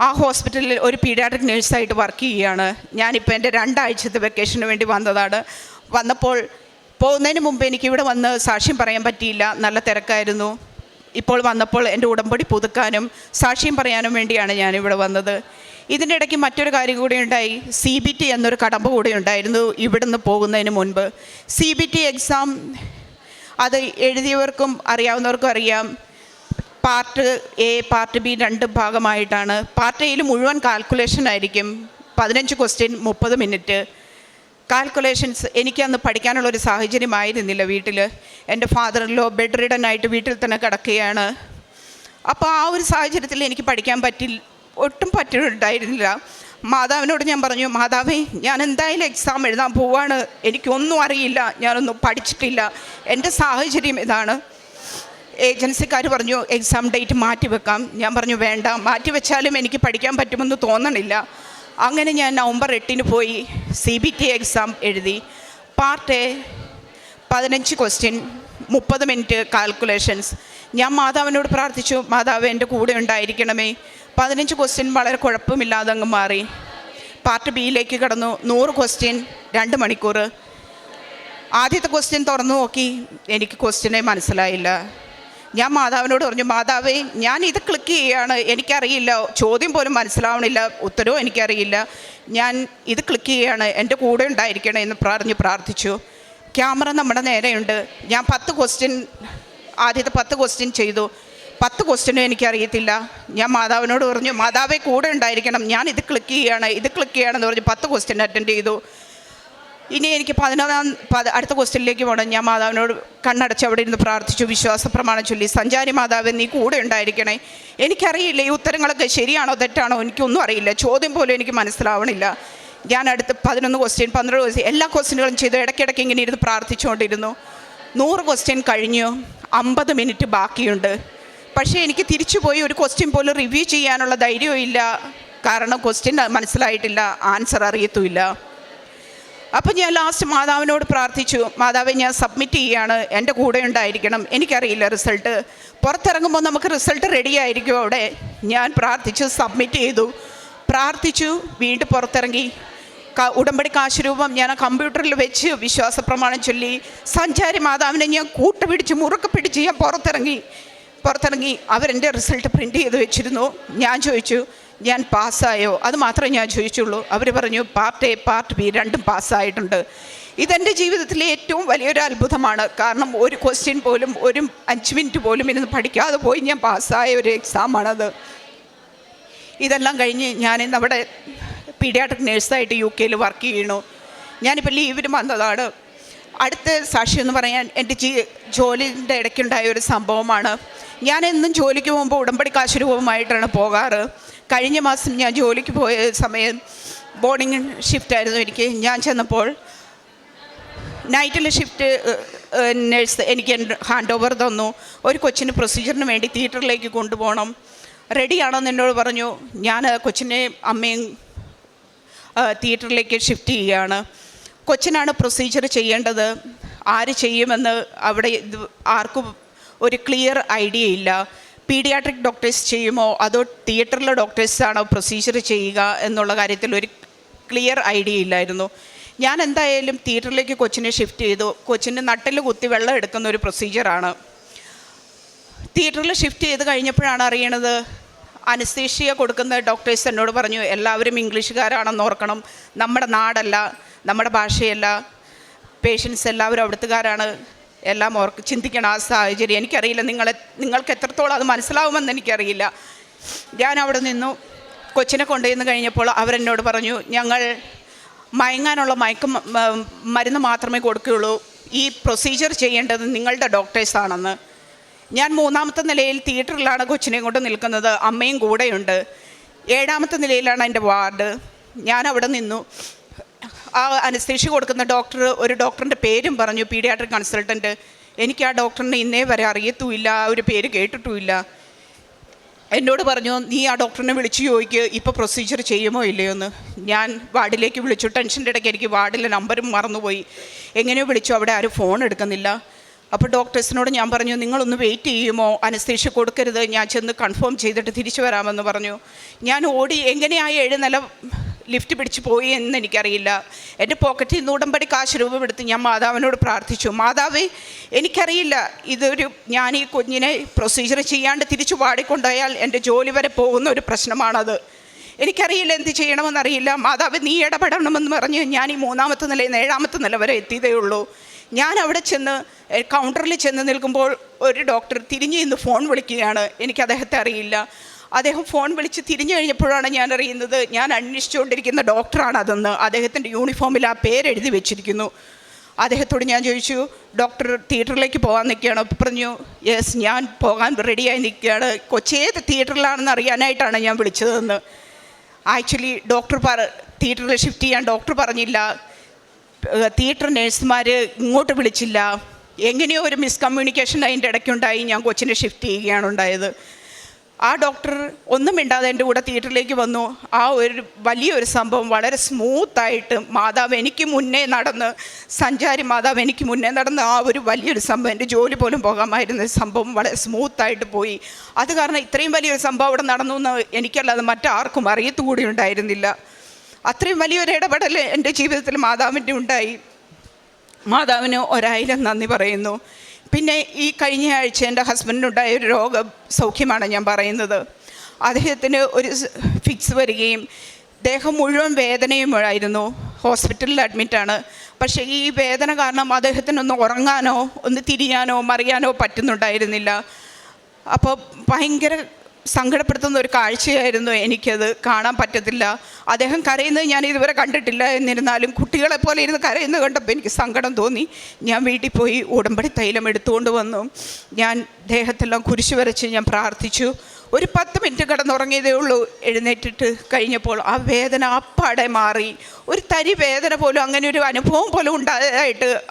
ആ ഹോസ്പിറ്റലിൽ ഒരു പീഡിയാട്രിക് നേഴ്സായിട്ട് വർക്ക് ചെയ്യുകയാണ്. ഞാനിപ്പോൾ എന്റെ രണ്ടാഴ്ചത്തെ വെക്കേഷന് വേണ്ടി വന്നതാണ്. വന്നപ്പോൾ പോകുന്നതിന് മുമ്പ് എനിക്കിവിടെ വന്ന് സാക്ഷ്യം പറയാൻ പറ്റിയില്ല. നല്ല തിരക്കായിരുന്നു. ഇപ്പോൾ വന്നപ്പോൾ എന്റെ ഉടമ്പടി പുതുക്കാനും സാക്ഷ്യം പറയാനും വേണ്ടിയാണ് ഞാനിവിടെ വന്നത്. ഇതിന്റെ ഇടയ്ക്ക് മറ്റൊരു കാര്യം കൂടി ഉണ്ടായി. സി ബി ടി എന്നൊരു കടമ്പ് കൂടി ഉണ്ടായിരുന്നു ഇവിടുന്ന് പോകുന്നതിന് മുൻപ്. സി ബി ടി എക്സാം അത് എഴുതിയവർക്കും അറിയാവുന്നവർക്കും അറിയാം. പാർട്ട് എ പാർട്ട് ബി രണ്ട് ഭാഗമായിട്ടാണ്. പാർട്ട് എയിൽ മുഴുവൻ കാൽക്കുലേഷൻ ആയിരിക്കും. പതിനഞ്ച് ക്വസ്റ്റ്യൻ മുപ്പത് മിനിറ്റ് കാൽക്കുലേഷൻസ് എനിക്കന്ന് പഠിക്കാനുള്ള ഒരു സാഹചര്യമായിരുന്നില്ല വീട്ടിൽ എന്റെ ഫാദറിലോ ബെഡ് റിഡൻ ആയിട്ട് വീട്ടിൽ തന്നെ കിടക്കുകയാണ്. അപ്പോൾ ആ ഒരു സാഹചര്യത്തിൽ എനിക്ക് പഠിക്കാൻ പറ്റി ഒട്ടും പറ്റുന്നുണ്ടായിരുന്നില്ല മാതാവിനോട് ഞാൻ പറഞ്ഞു മാതാവേ ഞാൻ എന്തായാലും എക്സാം എഴുതാൻ പോവാണ്. എനിക്കൊന്നും അറിയില്ല. ഞാനൊന്നും പഠിച്ചിട്ടില്ല. എന്റെ സാഹചര്യം ഇതാണ്. ഏജൻസിക്കാർ പറഞ്ഞു എക്സാം ഡേറ്റ് മാറ്റി വെക്കാം ഞാൻ പറഞ്ഞു വേണ്ട. മാറ്റി വെച്ചാലും എനിക്ക് പഠിക്കാൻ പറ്റുമെന്ന് തോന്നണില്ല. അങ്ങനെ ഞാൻ നവംബർ എട്ടിന് പോയി സി ബി ടി എക്സാം എഴുതി. പാർട്ട് എ പതിനഞ്ച് ക്വസ്റ്റ്യൻ മുപ്പത് മിനിറ്റ് കാൽക്കുലേഷൻസ് ഞാൻ മാതാവിനോട് പ്രാർത്ഥിച്ചു മാതാവ് എന്റെ കൂടെ ഉണ്ടായിരിക്കണമേ. പതിനഞ്ച് ക്വസ്റ്റ്യൻ വളരെ കുഴപ്പമില്ലാതെ അങ്ങ് മാറി. പാർട്ട് ബിയിലേക്ക് കടന്നു. നൂറ് ക്വസ്റ്റ്യൻ രണ്ട് മണിക്കൂർ ആദ്യത്തെ ക്വസ്റ്റ്യൻ തുറന്നു നോക്കി. എനിക്ക് ക്വസ്റ്റ്യനെ മനസ്സിലായില്ല. ഞാൻ മാതാവിനോട് പറഞ്ഞു മാതാവേ ഞാൻ ഇത് ക്ലിക്ക് ചെയ്യുകയാണ് എനിക്കറിയില്ല. ചോദ്യം പോലും മനസ്സിലാവണില്ല. ഉത്തരവും എനിക്കറിയില്ല. ഞാൻ ഇത് ക്ലിക്ക് ചെയ്യുകയാണ് എന്റെ കൂടെ ഉണ്ടായിരിക്കണം എന്ന് പറഞ്ഞ് പ്രാർത്ഥിച്ചു. ക്യാമറ നമ്മുടെ നേരെയുണ്ട്. ഞാൻ പത്ത് ക്വസ്റ്റ്യൻ ആദ്യത്തെ പത്ത് ക്വസ്റ്റ്യൻ ചെയ്തു. പത്ത് ക്വസ്റ്റ്യനും എനിക്കറിയത്തില്ല. ഞാൻ മാതാവിനോട് പറഞ്ഞു മാതാവേ കൂടെ ഉണ്ടായിരിക്കണം. ഞാൻ ഇത് ക്ലിക്ക് ചെയ്യുകയാണ് ഇത് ക്ലിക്ക് ചെയ്യുകയാണെന്ന് പറഞ്ഞ് പത്ത് ക്വസ്റ്റ്യൻ അറ്റൻഡ് ചെയ്തു. ഇനി എനിക്ക് പതിനൊന്നാം പത് അടുത്ത ക്വസ്റ്റ്യനിലേക്ക് പോകണം ഞാൻ മാതാവിനോട് കണ്ണടച്ച് അവിടെ ഇരുന്ന് പ്രാർത്ഥിച്ചു വിശ്വാസ പ്രമാണം ചൊല്ലി. സഞ്ചാരി മാതാവ് നീ കൂടെ ഉണ്ടായിരിക്കണേ. എനിക്കറിയില്ല ഈ ഉത്തരങ്ങളൊക്കെ ശരിയാണോ തെറ്റാണോ എനിക്കൊന്നും അറിയില്ല. ചോദ്യം പോലും എനിക്ക് മനസ്സിലാവണില്ല. ഞാൻ അടുത്ത് പതിനൊന്ന് ക്വസ്റ്റ്യൻ പന്ത്രണ്ട് ക്വസ്റ്റ്യൻ എല്ലാ ക്വസ്റ്റ്യനുകളും ചെയ്തു ഇടയ്ക്കിടയ്ക്ക് ഇങ്ങനെ ഇരുന്ന് പ്രാർത്ഥിച്ചുകൊണ്ടിരുന്നു. നൂറ് ക്വസ്റ്റ്യൻ കഴിഞ്ഞു അമ്പത് മിനിറ്റ് ബാക്കിയുണ്ട്. പക്ഷേ എനിക്ക് തിരിച്ചു പോയി ഒരു ക്വസ്റ്റ്യൻ പോലും റിവ്യൂ ചെയ്യാനുള്ള ധൈര്യവും ഇല്ല കാരണം ക്വസ്റ്റ്യൻ മനസ്സിലായിട്ടില്ല ആൻസർ അറിയത്തുമില്ല. അപ്പം ഞാൻ ലാസ്റ്റ് മാതാവിനോട് പ്രാർത്ഥിച്ചു. മാതാവ് ഞാൻ സബ്മിറ്റ് ചെയ്യാണ്. എന്റെ കൂടെ ഉണ്ടായിരിക്കണം. എനിക്കറിയില്ല റിസൾട്ട് പുറത്തിറങ്ങുമ്പോൾ നമുക്ക് റിസൾട്ട് റെഡി ആയിരിക്കും അവിടെ. ഞാൻ പ്രാർത്ഥിച്ചു സബ്മിറ്റ് ചെയ്തു. പ്രാർത്ഥിച്ചു വീണ്ടും പുറത്തിറങ്ങി. ഉടമ്പടി കാശുരൂപം ഞാൻ ആ കമ്പ്യൂട്ടറിൽ വെച്ച് വിശ്വാസ പ്രമാണം ചൊല്ലി. സഞ്ചാരി മാതാവിനെ ഞാൻ കൂട്ടുപിടിച്ച് മുറുക്ക പിടിച്ച് ഞാൻ പുറത്തിറങ്ങി. പുറത്തിറങ്ങി അവരെന്റെ റിസൾട്ട് പ്രിന്റ് ചെയ്ത് വെച്ചിരുന്നു. ഞാൻ ചോദിച്ചു ഞാൻ പാസ്സായോ? അത് മാത്രമേ ഞാൻ ചോദിച്ചുള്ളൂ. അവർ പറഞ്ഞു പാർട്ട് എ പാർട്ട് ബി രണ്ടും പാസ്സായിട്ടുണ്ട്. ഇതെന്റെ ജീവിതത്തിലെ ഏറ്റവും വലിയൊരു അത്ഭുതമാണ്. കാരണം ഒരു ക്വസ്റ്റ്യൻ പോലും ഒരു അഞ്ച് മിനിറ്റ് പോലും ഇരുന്ന് പഠിക്കാതെ പോയി ഞാൻ പാസ്സായ ഒരു എക്സാമാണത് ഇതെല്ലാം കഴിഞ്ഞ് ഞാൻ നമ്മുടെ പീഡിയാട്രിക് നേഴ്സായിട്ട് യു കെയിൽ വർക്ക് ചെയ്യണു ഞാനിപ്പോൾ ലീവിന് വന്നതാണ്. അടുത്ത സാക്ഷി എന്ന് പറയാൻ എന്റെ ജീ ജോലിന്റെ ഇടയ്ക്കുണ്ടായ ഒരു സംഭവമാണ്. ഞാൻ എന്നും ജോലിക്ക് പോകുമ്പോൾ ഉടമ്പടി കാശുരൂപമായിട്ടാണ് പോകാറ്. കഴിഞ്ഞ മാസം ഞാൻ ജോലിക്ക് പോയ സമയം ഷിഫ്റ്റ് ആയിരുന്നു എനിക്ക്. ഞാൻ ചെന്നപ്പോൾ നൈറ്റിലെ ഷിഫ്റ്റ് നേഴ്സ് എനിക്ക് ഹാൻഡ് ഓവർ തന്നു. ഒരു കൊച്ചിന് പ്രൊസീജിയറിന് വേണ്ടി തിയേറ്ററിലേക്ക് കൊണ്ടുപോകണം. റെഡിയാണെന്ന് എന്നോട് പറഞ്ഞു. ഞാൻ കൊച്ചിനെ അമ്മയും തിയേറ്ററിലേക്ക് ഷിഫ്റ്റ് ചെയ്യുകയാണ്. കൊച്ചിനാണ് പ്രൊസീജിയർ ചെയ്യേണ്ടത്. ആര് ചെയ്യുമെന്ന് അവിടെ ഇത് ആർക്കും ഒരു ക്ലിയർ ഐഡിയ ഇല്ല. പീഡിയാട്രിക് ഡോക്ടേഴ്സ് ചെയ്യുമോ? അതോ തിയേറ്ററിലെ ഡോക്ടേഴ്സാണോ പ്രൊസീജിയർ ചെയ്യുക എന്നുള്ള കാര്യത്തിൽ ഒരു ക്ലിയർ ഐഡിയ ഇല്ലായിരുന്നു. ഞാൻ എന്തായാലും തിയേറ്ററിലേക്ക് കൊച്ചിനെ ഷിഫ്റ്റ് ചെയ്തു. കൊച്ചിന് നട്ടിൽ കുത്തി വെള്ളം എടുക്കുന്ന ഒരു പ്രൊസീജിയറാണ് തിയേറ്ററിൽ ഷിഫ്റ്റ് ചെയ്ത് കഴിഞ്ഞപ്പോഴാണ് അറിയണത് അനസ്തേഷ്യ കൊടുക്കുന്ന ഡോക്ടേഴ്സ് എന്നോട് പറഞ്ഞു എല്ലാവരും ഇംഗ്ലീഷുകാരാണെന്ന് ഓർക്കണം. നമ്മുടെ നാടല്ല നമ്മുടെ ഭാഷയല്ല. പേഷ്യൻസ് എല്ലാവരും അവിടുത്തുകാരാണ്. എല്ലാം ഓർക്ക് ചിന്തിക്കണം ആ സാഹചര്യം. എനിക്കറിയില്ല നിങ്ങളെ നിങ്ങൾക്ക് എത്രത്തോളം അത് മനസ്സിലാവുമെന്ന് എനിക്കറിയില്ല. ഞാൻ അവിടെ നിന്നു. കൊച്ചിനെ കൊണ്ടുവന്ന് കഴിഞ്ഞപ്പോൾ അവരെന്നോട് പറഞ്ഞു ഞങ്ങൾ മയങ്ങാനുള്ള മയക്കം മരുന്ന് മാത്രമേ കൊടുക്കുകയുള്ളൂ. ഈ പ്രൊസീജിയർ ചെയ്യേണ്ടത് നിങ്ങളുടെ ഡോക്ടേഴ്സാണെന്ന് ഞാൻ മൂന്നാമത്തെ നിലയിൽ തിയേറ്ററിലാണ് കൊച്ചിനെ കൊണ്ട് നിൽക്കുന്നത്. അമ്മയും കൂടെയുണ്ട്. ഏഴാമത്തെ നിലയിലാണ് എന്റെ വാർഡ്. ഞാൻ അവിടെ നിന്നു. ആ അനസ്തേഷ്യ കൊടുക്കുന്ന ഡോക്ടർ ഒരു ഡോക്ടറിന്റെ പേരും പറഞ്ഞു പീഡിയാട്രിക് കൺസൾട്ടന്റ് എനിക്ക് ആ ഡോക്ടറിനെ ഇന്നേ വരെ അറിയത്തുമില്ല ഒരു പേര് കേട്ടിട്ടുമില്ല. എന്നോട് പറഞ്ഞു നീ ആ ഡോക്ടറിനെ വിളിച്ചു ചോദിക്കുക ഇപ്പോൾ പ്രൊസീജിയർ ചെയ്യുമോ ഇല്ലയോ എന്ന്. ഞാൻ വാർഡിലേക്ക് വിളിച്ചു. ടെൻഷന്റെ ഇടയ്ക്ക് എനിക്ക് വാർഡിലെ നമ്പരും മറന്നുപോയി. എങ്ങനെയോ വിളിച്ചു അവിടെ ആരും ഫോൺ എടുക്കുന്നില്ല. അപ്പോൾ ഡോക്ടേഴ്സിനോട് ഞാൻ പറഞ്ഞു നിങ്ങളൊന്ന് വെയിറ്റ് ചെയ്യുമോ? അനസ്തേഷ്യ കൊടുക്കരുത്. ഞാൻ ചെന്ന് കൺഫേം ചെയ്തിട്ട് തിരിച്ചു വരാമെന്ന് പറഞ്ഞു. ഞാൻ ഓടി എങ്ങനെയായി ഏഴ് നില ലിഫ്റ്റ് പിടിച്ച് പോയി എന്ന് എനിക്കറിയില്ല എന്റെ പോക്കറ്റിൽ നിന്ന് ഉടമ്പടി കാശ് രൂപമെടുത്ത് ഞാൻ മാതാവിനോട് പ്രാർത്ഥിച്ചു. മാതാവേ എനിക്കറിയില്ല. ഇതൊരു ഞാൻ ഈ കുഞ്ഞിനെ പ്രൊസീജിയർ ചെയ്യാണ്ട് തിരിച്ചു പാടിക്കൊണ്ടുപോയാൽ എന്റെ ജോലി വരെ പോകുന്ന ഒരു പ്രശ്നമാണത്. എനിക്കറിയില്ല എന്ത് ചെയ്യണമെന്നറിയില്ല. മാതാവ് നീ ഇടപെടണമെന്ന് പറഞ്ഞ് ഞാൻ ഈ മൂന്നാമത്തെ നിന്ന് ഏഴാമത്തെ നില വരെ എത്തിയതേ ഉള്ളൂ. ഞാൻ അവിടെ ചെന്ന് കൗണ്ടറിൽ ചെന്ന് നിൽക്കുമ്പോൾ ഒരു ഡോക്ടർ തിരിഞ്ഞ് ഇന്ന് ഫോൺ വിളിക്കുകയാണ്. എനിക്ക് അദ്ദേഹത്തെ അറിയില്ല. അദ്ദേഹം ഫോൺ വിളിച്ച് തിരിഞ്ഞു കഴിഞ്ഞപ്പോഴാണ് ഞാൻ അറിയുന്നത് ഞാൻ അന്വേഷിച്ചുകൊണ്ടിരിക്കുന്ന ഡോക്ടറാണ് അതെന്ന്. അദ്ദേഹത്തിന്റെ യൂണിഫോമിൽ ആ പേരെഴുതി വെച്ചിരിക്കുന്നു. അദ്ദേഹത്തോട് ഞാൻ ചോദിച്ചു ഡോക്ടർ തിയേറ്ററിലേക്ക് പോകാൻ നിൽക്കുകയാണ്? പറഞ്ഞു യെസ് ഞാൻ പോകാൻ റെഡിയായി നിൽക്കുകയാണ്. കൊച്ചേത് തിയേറ്ററിലാണെന്ന് അറിയാനായിട്ടാണ് ഞാൻ വിളിച്ചതെന്ന്. ആക്ച്വലി ഡോക്ടർ പറ തിയേറ്ററിൽ ഷിഫ്റ്റ് ചെയ്യാൻ ഡോക്ടർ പറഞ്ഞില്ല. തിയേറ്റർ നേഴ്സുമാർ ഇങ്ങോട്ട് വിളിച്ചില്ല. എങ്ങനെയോ ഒരു മിസ്കമ്മ്യൂണിക്കേഷൻ അതിന്റെ ഇടയ്ക്കുണ്ടായി. ഞാൻ കൊച്ചിനെ ഷിഫ്റ്റ് ചെയ്യുകയാണ് ഉണ്ടായത്. ആ ഡോക്ടർ ഒന്നും മിണ്ടാതെ എന്റെ കൂടെ തിയേറ്ററിലേക്ക് വന്നു. ആ ഒരു വലിയൊരു സംഭവം വളരെ സ്മൂത്തായിട്ട് മാതാവ് എനിക്ക് മുന്നേ നടന്ന് സഞ്ചാരി മാതാവ് എനിക്ക് മുന്നേ നടന്ന് ആ ഒരു വലിയൊരു സംഭവം എന്റെ ജോലി പോലും പോകാമായിരുന്ന സംഭവം വളരെ സ്മൂത്തായിട്ട് പോയി. അത് കാരണം ഇത്രയും വലിയൊരു സംഭവം അവിടെ നടന്നു എന്ന് എനിക്കല്ലാതെ മറ്റാർക്കും അറിയത്തുകൂടി ഉണ്ടായിരുന്നില്ല. അത്രയും വലിയൊരു ഇടപെടൽ എന്റെ ജീവിതത്തിൽ മാതാവിന്റെ ഉണ്ടായി. മാതാവിന് ഒരായിരം നന്ദി പറയുന്നു. പിന്നെ ഈ കഴിഞ്ഞ ആഴ്ച എന്റെ ഹസ്ബൻഡിനുണ്ടായ ഒരു രോഗ സൗഖ്യമാണ് ഞാൻ പറയുന്നത്. അദ്ദേഹത്തിന് ഒരു ഫിക്സ് വരികയും ദേഹം മുഴുവൻ വേദനയുമായിരുന്നു. ഹോസ്പിറ്റലിൽ അഡ്മിറ്റാണ് പക്ഷേ ഈ വേദന കാരണം അദ്ദേഹത്തിനൊന്ന് ഉറങ്ങാനോ ഒന്ന് തിരിയാനോ മറിയാനോ പറ്റുന്നുണ്ടായിരുന്നില്ല. അപ്പോൾ ഭയങ്കര സങ്കടപ്പെടുത്തുന്ന ഒരു കാഴ്ചയായിരുന്നു എനിക്കത് കാണാൻ പറ്റത്തില്ല. അദ്ദേഹം കരയുന്നത് ഞാൻ ഇതുവരെ കണ്ടിട്ടില്ല എന്നിരുന്നാലും കുട്ടികളെ പോലെ ഇരുന്ന് കരയുന്നത് കണ്ടപ്പോൾ എനിക്ക് സങ്കടം തോന്നി. ഞാൻ വീട്ടിൽ പോയി ഉടമ്പടി തൈലം എടുത്തുകൊണ്ട് വന്നു. ഞാൻ ദേഹത്തെല്ലാം കുരിശു വരച്ച് ഞാൻ പ്രാർത്ഥിച്ചു. ഒരു പത്ത് മിനിറ്റ് കിടന്നുറങ്ങിയതേ ഉള്ളൂ. എഴുന്നേറ്റിട്ട് കഴിഞ്ഞപ്പോൾ ആ വേദന അപ്പാടെ മാറി. ഒരു തരി വേദന പോലും അങ്ങനെ ഒരു അനുഭവം പോലും ഉണ്ടായതായിട്ട്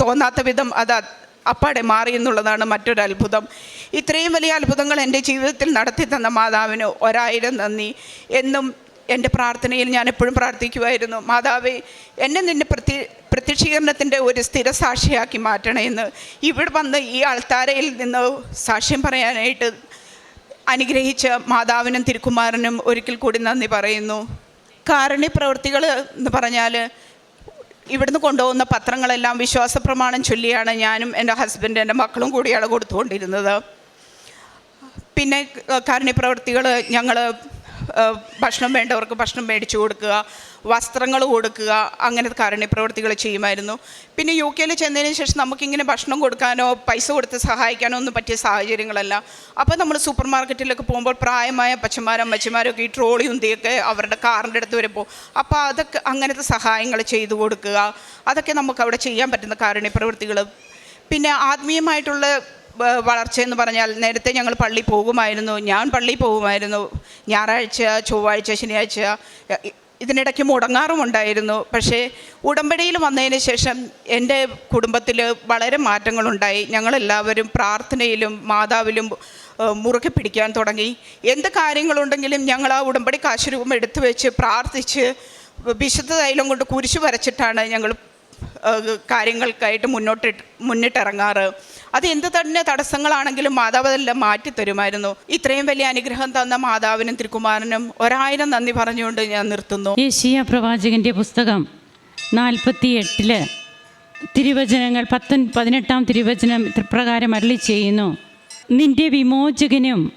തോന്നാത്ത വിധം അത് അപ്പാടെ മാറി എന്നുള്ളതാണ് മറ്റൊരു അത്ഭുതം ഇത്രയും വലിയ അത്ഭുതങ്ങൾ എന്റെ ജീവിതത്തിൽ നടത്തി തന്ന മാതാവിന് ഒരായിരം നന്ദി. എന്നും എന്റെ പ്രാർത്ഥനയിൽ ഞാൻ എപ്പോഴും പ്രാർത്ഥിക്കുമായിരുന്നു മാതാവേ എന്നെ നിന്നെ പ്രത്യ പ്രത്യക്ഷീകരണത്തിന്റെ ഒരു സ്ഥിര സാക്ഷിയാക്കി മാറ്റണമെന്ന് ഇവിടെ വന്ന് ഈ ആൾത്താരയിൽ നിന്ന് സാക്ഷ്യം പറയാനായിട്ട് അനുഗ്രഹിച്ച മാതാവിനും തിരുക്കുമാരനും ഒരിക്കൽ കൂടി നന്ദി പറയുന്നു. കാരുണ്യപ്രവൃത്തികൾ എന്ന് പറഞ്ഞാൽ ഇവിടുന്ന് കൊണ്ടുപോകുന്ന പത്രങ്ങളെല്ലാം വിശ്വാസ പ്രമാണം ചൊല്ലിയാണ് ഞാനും എന്റെ ഹസ്ബൻഡ് എന്റെ മക്കളും കൂടിയാണ് കൊടുത്തുകൊണ്ടിരുന്നത്. പിന്നെ കാരുണ്യ പ്രവർത്തികൾ ഞങ്ങൾ ഭക്ഷണം വേണ്ടവർക്ക് ഭക്ഷണം മേടിച്ചു കൊടുക്കുക വസ്ത്രങ്ങൾ കൊടുക്കുക അങ്ങനത്തെ കാരുണ്യ പ്രവൃത്തികൾ ചെയ്യുമായിരുന്നു. പിന്നെ യു കെയിൽ ചെന്നതിന് ശേഷം നമുക്കിങ്ങനെ ഭക്ഷണം കൊടുക്കാനോ പൈസ കൊടുത്ത് സഹായിക്കാനോ ഒന്നും പറ്റിയ സാഹചര്യങ്ങളല്ല. അപ്പോൾ നമ്മൾ സൂപ്പർ മാർക്കറ്റിലൊക്കെ പോകുമ്പോൾ പ്രായമായ പച്ചമാരും അമ്മച്ചിമാരും ഒക്കെ ഈ ട്രോളി ഉന്തിയൊക്കെ അവരുടെ കാറിന്റെ അടുത്ത് വരെ പോകും. അപ്പോൾ അതൊക്കെ അങ്ങനത്തെ സഹായങ്ങൾ ചെയ്തു കൊടുക്കുക. അതൊക്കെ നമുക്ക് അവിടെ ചെയ്യാൻ പറ്റുന്ന കാരുണ്യ പ്രവൃത്തികൾ പിന്നെ ആത്മീയമായിട്ടുള്ള വ- വളർച്ച എന്ന് പറഞ്ഞാൽ നേരത്തെ ഞങ്ങൾ പള്ളി പോകുമായിരുന്നു ഞാൻ പള്ളി പോകുമായിരുന്നു ഞായറാഴ്ച ചൊവ്വാഴ്ച ശനിയാഴ്ച ഇതിനിടയ്ക്ക് മുടങ്ങാറുമുണ്ടായിരുന്നു പക്ഷേ ഉടമ്പടിയിൽ വന്നതിന് ശേഷം എന്റെ കുടുംബത്തിൽ വളരെ മാറ്റങ്ങളുണ്ടായി. ഞങ്ങളെല്ലാവരും പ്രാർത്ഥനയിലും മാതാവിലും മുറുകെ പിടിക്കാൻ തുടങ്ങി. എന്ത് കാര്യങ്ങളുണ്ടെങ്കിലും ഞങ്ങൾ ആ ഉടമ്പടി കാശുരൂപം എടുത്തു വെച്ച് പ്രാർത്ഥിച്ച് വിശുദ്ധ തൈലം കൊണ്ട് കുരിശ് വരച്ചിട്ടാണ് ഞങ്ങൾ കാര്യങ്ങൾക്കായിട്ട് മുന്നോട്ട് മുന്നിട്ടിറങ്ങാറ്. അത് എന്ത് തന്നെ തടസ്സങ്ങളാണെങ്കിലും മാതാവ് അതെല്ലാം മാറ്റി തരുമായിരുന്നു ഇത്രയും വലിയ അനുഗ്രഹം തന്ന മാതാവിനും തിരുക്കുമാരനും ഒരായിരം നന്ദി പറഞ്ഞുകൊണ്ട് ഞാൻ നിർത്തുന്നു. യേശിയ പ്രവാചകന്റെ പുസ്തകം നാൽപ്പത്തി എട്ടിൽ തിരുവചനങ്ങൾ പത്തൊൻ പതിനെട്ടാം തിരുവചനം ഇത്രപ്രകാരം അരളി ചെയ്യുന്നു. നിന്റെ വിമോചകനും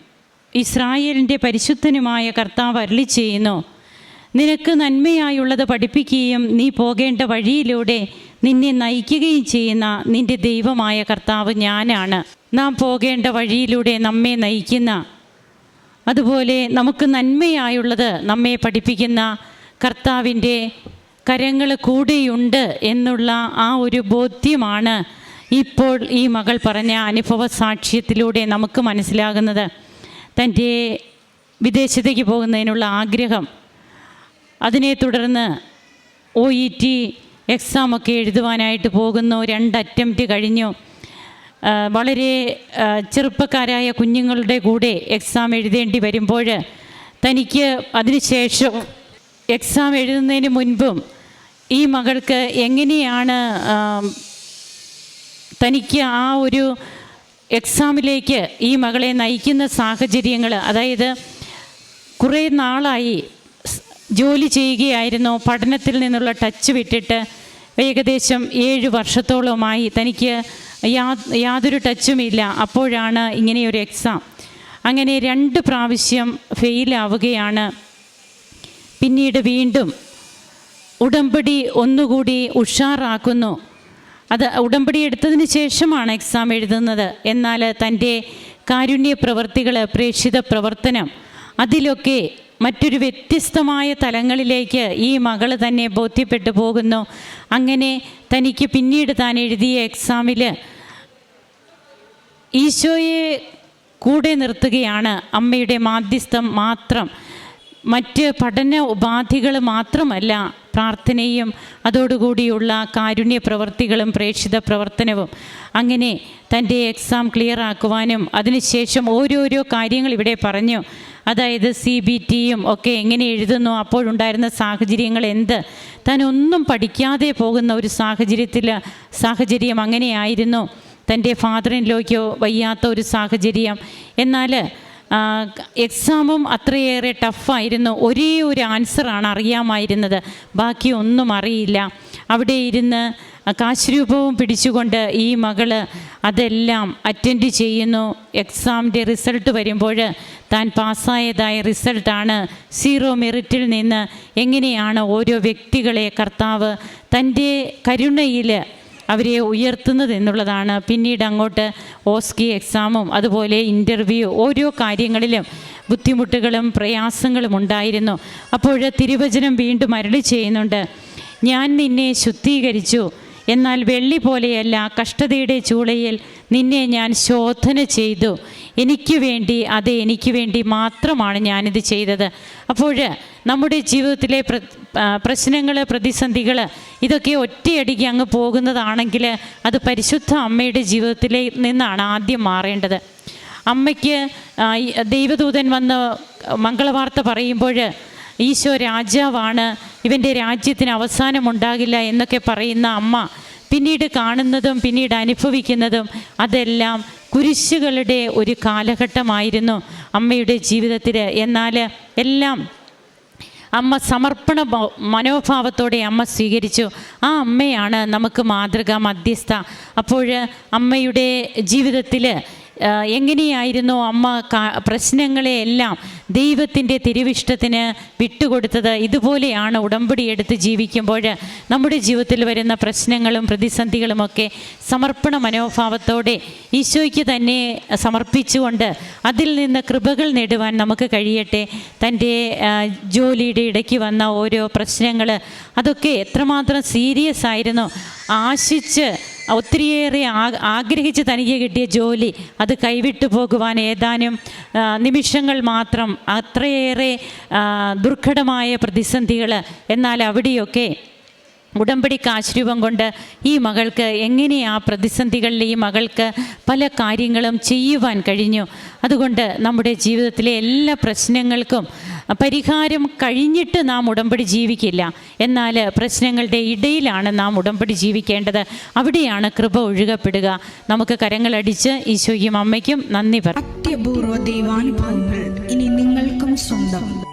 ഇസ്രായേലിന്റെ പരിശുദ്ധനുമായ കർത്താവ് അരളി ചെയ്യുന്നു. നിനക്ക് നന്മയായുള്ളത് പഠിപ്പിക്കുകയും നീ പോകേണ്ട വഴിയിലൂടെ നിന്നെ നയിക്കുകയും ചെയ്യുന്ന നിന്റെ ദൈവമായ കർത്താവ് ഞാനാണ്. നാം പോകേണ്ട വഴിയിലൂടെ നമ്മെ നയിക്കുന്ന അതുപോലെ നമുക്ക് നന്മയായുള്ളത് നമ്മെ പഠിപ്പിക്കുന്ന കർത്താവിന്റെ കരങ്ങൾ കൂടെയുണ്ട് എന്നുള്ള ആ ഒരു ബോധ്യമാണ് ഇപ്പോൾ ഈ മകൾ പറഞ്ഞ അനുഭവ സാക്ഷ്യത്തിലൂടെ നമുക്ക് മനസ്സിലാകുന്നത്. തന്റെ വിദേശത്തേക്ക് പോകുന്നതിനുള്ള ആഗ്രഹം അതിനെ തുടർന്ന് ഒ ഇ ടി എക്സാമൊക്കെ എഴുതുവാനായിട്ട് പോകുന്നു. രണ്ട് അറ്റംപ്റ്റ് കഴിഞ്ഞു. വളരെ ചെറുപ്പക്കാരായ കുഞ്ഞുങ്ങളുടെ കൂടെ എക്സാം എഴുതേണ്ടി വരുമ്പോൾ തനിക്ക് അതിനുശേഷം എക്സാം എഴുതുന്നതിന് മുൻപും ഈ മകൾക്ക് എങ്ങനെയാണ് തനിക്ക് ആ ഒരു എക്സാമിലേക്ക് ഈ മകളെ നയിക്കുന്ന സാഹചര്യങ്ങൾ അതായത് കുറേ നാളായി ജോലി ചെയ്യുകയായിരുന്നു. പഠനത്തിൽ നിന്നുള്ള ടച്ച് വിട്ടിട്ട് ഏകദേശം ഏഴ് വർഷത്തോളമായി തനിക്ക് യാ യാതൊരു ടച്ചുമില്ല അപ്പോഴാണ് ഇങ്ങനെയൊരു എക്സാം അങ്ങനെ രണ്ട് പ്രാവശ്യം ഫെയിലാവുകയാണ് പിന്നീട് വീണ്ടും ഉടമ്പടി ഒന്നുകൂടി ഉഷാറാക്കുന്നു. അത് ഉടമ്പടി എടുത്തതിന് ശേഷമാണ് എക്സാം എഴുതുന്നത്. എന്നാൽ തന്റെ കാരുണ്യ പ്രവർത്തികൾ പ്രേക്ഷിത പ്രവർത്തനം അതിലൊക്കെ മറ്റൊരു വ്യത്യസ്തമായ തലങ്ങളിലേക്ക് ഈ മകൾ തന്നെ ബോധ്യപ്പെട്ടു പോകുന്നു. അങ്ങനെ തനിക്ക് പിന്നീട് താൻ എഴുതിയ എക്സാമിൽ ഈശോയെ കൂടെ നിർത്തുകയാണ് അമ്മയുടെ മാധ്യസ്ഥം മാത്രം. മറ്റ് പഠന ഉപാധികൾ മാത്രമല്ല പ്രാർത്ഥനയും അതോടുകൂടിയുള്ള കാരുണ്യ പ്രവർത്തികളും പ്രേക്ഷിത പ്രവർത്തനവും അങ്ങനെ തന്റെ എക്സാം ക്ലിയർ ആക്കുവാനും അതിനുശേഷം ഓരോരോ കാര്യങ്ങൾ ഇവിടെ പറഞ്ഞു. അതായത് സി ബി ടിയും ഒക്കെ എങ്ങനെ എഴുതുന്നു അപ്പോഴുണ്ടായിരുന്ന സാഹചര്യങ്ങൾ എന്ത്? താൻ ഒന്നും പഠിക്കാതെ പോകുന്ന ഒരു സാഹചര്യത്തിൽ സാഹചര്യം അങ്ങനെയായിരുന്നു. തന്റെ ഫാദറിൻ ലോയ്ക്കോ വയ്യാത്ത ഒരു സാഹചര്യം. എന്നാൽ എക്സാമും അത്രയേറെ ടഫായിരുന്നു ഒരേ ഒരു ആൻസറാണ് അറിയാമായിരുന്നത്. ബാക്കി ഒന്നും അറിയില്ല. അവിടെ ഇരുന്ന് കാശുരൂപവും പിടിച്ചുകൊണ്ട് ഈ മകൾ അതെല്ലാം അറ്റൻഡ് ചെയ്യുന്നു. എക്സാമിന്റെ റിസൾട്ട് വരുമ്പോൾ താൻ പാസ്സായതായ റിസൾട്ടാണ് സീറോ മെറിറ്റിൽ നിന്ന് എങ്ങനെയാണ് ഓരോ വ്യക്തികളെ കർത്താവ് തന്റെ കരുണയിൽ അവരെ ഉയർത്തുന്നത് എന്നുള്ളതാണ്. പിന്നീട് അങ്ങോട്ട് ഓസ്കി എക്സാമും അതുപോലെ ഇന്റർവ്യൂ ഓരോ കാര്യങ്ങളിലും ബുദ്ധിമുട്ടുകളും പ്രയാസങ്ങളും ഉണ്ടായിരുന്നു. അപ്പോൾ തിരുവചനം വീണ്ടും അരളി ചെയ്യുന്നുണ്ട്. ഞാൻ നിന്നെ ശുദ്ധീകരിച്ചു. എന്നാൽ വെള്ളി പോലെയല്ല കഷ്ടതയുടെ ചൂളയിൽ നിന്നെ ഞാൻ ശോധന ചെയ്തു. എനിക്ക് വേണ്ടി അത് എനിക്ക് വേണ്ടി മാത്രമാണ് ഞാനിത് ചെയ്തത്. അപ്പോൾ നമ്മുടെ ജീവിതത്തിലെ പ്രശ്നങ്ങൾ പ്രതിസന്ധികൾ ഇതൊക്കെ ഒറ്റയടിക്ക് അങ്ങ് പോകുന്നതാണെങ്കിൽ അത് പരിശുദ്ധ അമ്മയുടെ ജീവിതത്തിലെ നിന്നാണ് ആദ്യം മാറേണ്ടത്. അമ്മയ്ക്ക് ദൈവദൂതൻ വന്ന് മംഗളവാർത്ത പറയുമ്പോൾ ഈശോ രാജാവാണ് ഇവന്റെ രാജ്യത്തിന് അവസാനമുണ്ടാകില്ല എന്നൊക്കെ പറയുന്ന അമ്മ പിന്നീട് കാണുന്നതും പിന്നീട് അനുഭവിക്കുന്നതും അതെല്ലാം കുരിശുകളുടെ ഒരു കാലഘട്ടമായിരുന്നു അമ്മയുടെ ജീവിതത്തിൽ എന്നാൽ എല്ലാം അമ്മ സമർപ്പണ മനോഭാവത്തോടെ അമ്മ സ്വീകരിച്ചു. ആ അമ്മയാണ് നമുക്ക് മാതൃക മധ്യസ്ഥ. അപ്പോൾ അമ്മയുടെ ജീവിതത്തിൽ എങ്ങനെയായിരുന്നു അമ്മ പ്രശ്നങ്ങളെയെല്ലാം ദൈവത്തിന്റെ തിരുവിഷ്ടത്തിന് വിട്ടുകൊടുത്തത്? ഇതുപോലെയാണ് ഉടമ്പടി എടുത്ത് ജീവിക്കുമ്പോൾ നമ്മുടെ ജീവിതത്തിൽ വരുന്ന പ്രശ്നങ്ങളും പ്രതിസന്ധികളുമൊക്കെ സമർപ്പണ മനോഭാവത്തോടെ ഈശോയ്ക്ക് തന്നെ സമർപ്പിച്ചുകൊണ്ട് അതിൽ നിന്ന് കൃപകൾ നേടുവാൻ നമുക്ക് കഴിയട്ടെ. തന്റെ ജോലിയുടെ ഇടയ്ക്ക് വന്ന ഓരോ പ്രശ്നങ്ങൾ അതൊക്കെ എത്രമാത്രം സീരിയസ് ആയിരുന്നു. ആശിച്ച് ഒത്തിരിയേറെ ആഗ്രഹിച്ച് തനിക്ക് കിട്ടിയ ജോലി അത് കൈവിട്ടു പോകുവാൻ ഏതാനും നിമിഷങ്ങൾ മാത്രം അത്രയേറെ ദുർഘടമായ പ്രതിസന്ധികൾ എന്നാൽ അവിടെയൊക്കെ ഉടമ്പടി കാശ്രൂപം കൊണ്ട് ഈ മകൾക്ക് എങ്ങനെ ആ പ്രതിസന്ധികളിൽ ഈ മകൾക്ക് പല കാര്യങ്ങളും ചെയ്യുവാൻ കഴിഞ്ഞു? അതുകൊണ്ട് നമ്മുടെ ജീവിതത്തിലെ എല്ലാ പ്രശ്നങ്ങൾക്കും പരിഹാരം കഴിഞ്ഞിട്ട് നാം ഉടമ്പടി ജീവിക്കില്ല. എന്നാൽ പ്രശ്നങ്ങളുടെ ഇടയിലാണ് നാം ഉടമ്പടി ജീവിക്കേണ്ടത്. അവിടെയാണ് കൃപ ഒഴുകപ്പെടുക. നമുക്ക് കരങ്ങളടിച്ച് ഈശോയും അമ്മയ്ക്കും നന്ദി പറയാം അത്യപൂർവ ദൈവാനുഭവങ്ങൾ ഇനി നിങ്ങൾക്കും സ്വന്തം.